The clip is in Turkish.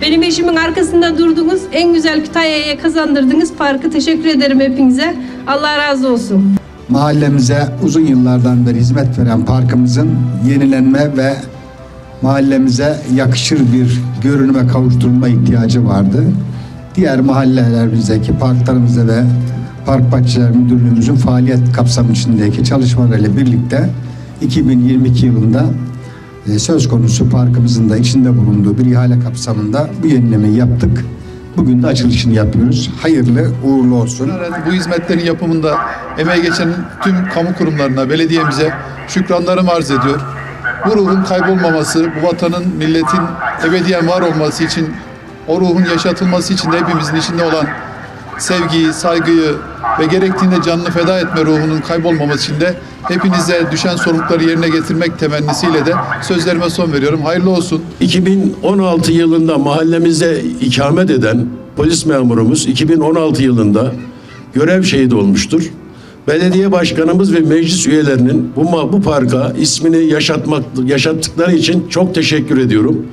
Benim eşimin arkasında durdunuz. En güzel Kütahya'ya kazandırdınız parkı. Teşekkür ederim hepinize. Allah razı olsun. Mahallemize uzun yıllardan beri hizmet veren parkımızın yenilenme ve mahallemize yakışır bir görünüme kavuşturulma ihtiyacı vardı. Diğer mahallelerimizdeki parklarımızda ve Park Bahçeler Müdürlüğümüzün faaliyet kapsamı içindeki çalışmalarıyla birlikte 2022 yılında söz konusu parkımızın da içinde bulunduğu bir ihale kapsamında bu yenilemeyi yaptık. Bugün de açılışını yapıyoruz. Hayırlı uğurlu olsun. Bu hizmetlerin yapımında emeği geçen tüm kamu kurumlarına, belediyemize şükranlarımı arz ediyor. Bu ruhun kaybolmaması, bu vatanın, milletin ebediyen var olması için, o ruhun yaşatılması için de hepimizin içinde olan sevgiyi, saygıyı ve gerektiğinde canını feda etme ruhunun kaybolmaması için de hepinize düşen sorumlulukları yerine getirmek temennisiyle de sözlerime son veriyorum. Hayırlı olsun. 2016 yılında mahallemizde ikamet eden polis memurumuz 2016 yılında görev şehidi olmuştur. Belediye başkanımız ve meclis üyelerinin bu, bu parka ismini yaşatmak yaşattıkları için çok teşekkür ediyorum.